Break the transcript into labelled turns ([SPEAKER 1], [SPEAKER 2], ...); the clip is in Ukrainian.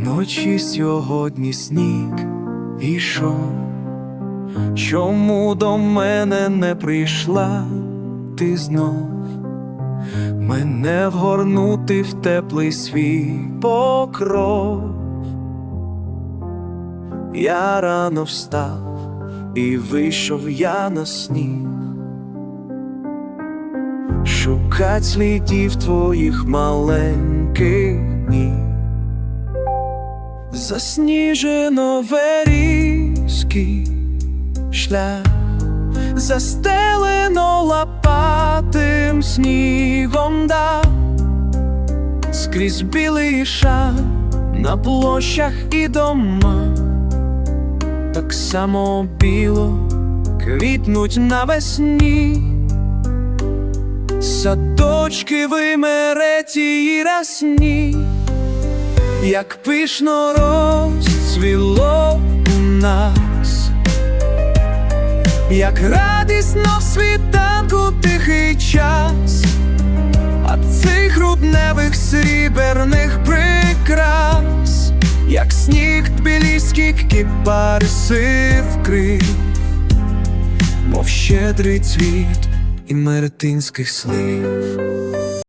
[SPEAKER 1] Вночі сьогодні сніг ішов. Чому до мене не прийшла ти знов? Мене вгорнути в теплий свій покров. Я рано встав і вийшов я на сніг. Шукать слідів твоїх маленьких ніг. Засніжено верійський шлях, застелено лопатим снігом дах, скрізь білий шар на площах і домах, так само біло квітнуть навесні. Садочки вимереті й рясні, як пишно розцвіло у нас, як радісно в світанку тихий час, а цих грудневих сріберних прикрас, як сніг тбіліський кіпариси вкрив, мов щедрий цвіт і меретинських слів.